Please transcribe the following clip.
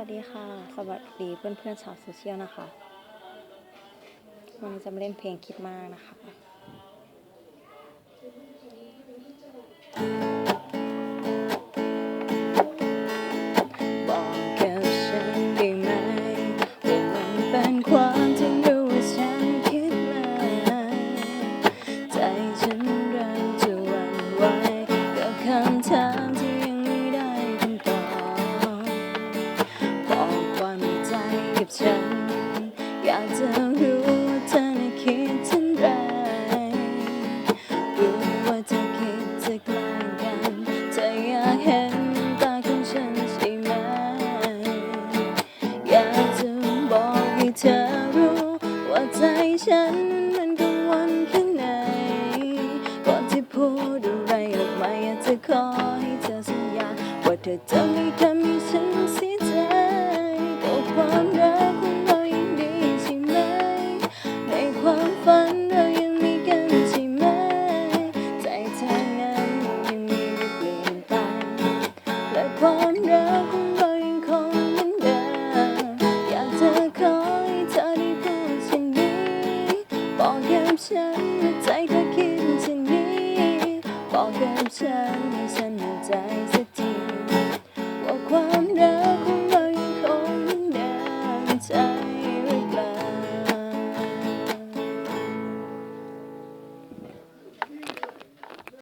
วัสดีค่ะ สวัสดีเพื่อนๆชาวโซเชียลนะคะ วันนี้จะมาเล่นเพลงคิดมากนะคะบอกกับฉันได้ไหมว่ามันเป็นความ กับฉัน อยากจะรู้ว่าเธอน่ะคิดเช่นไรรู้ว่าเธอคิดจะกล้งกันเธออยากเห็นตาของฉันใช่ไหม อยากจะบอกให้เธอรู้ ว่าใจฉันมันกังวลแค่ไหนก่อนที่พูดอะไรออกมาอยากจะขอให้เธอสัญญาว่าเธอจะไม่ทำ ความรักของเรายังคงเหมือนเดิมอยากจะขอให้เธอได้พูดเช่นนี้บอกกับฉันว่าใจเธอคิดเช่นนี้บอกกับฉันให้ฉันมั่นใจสักที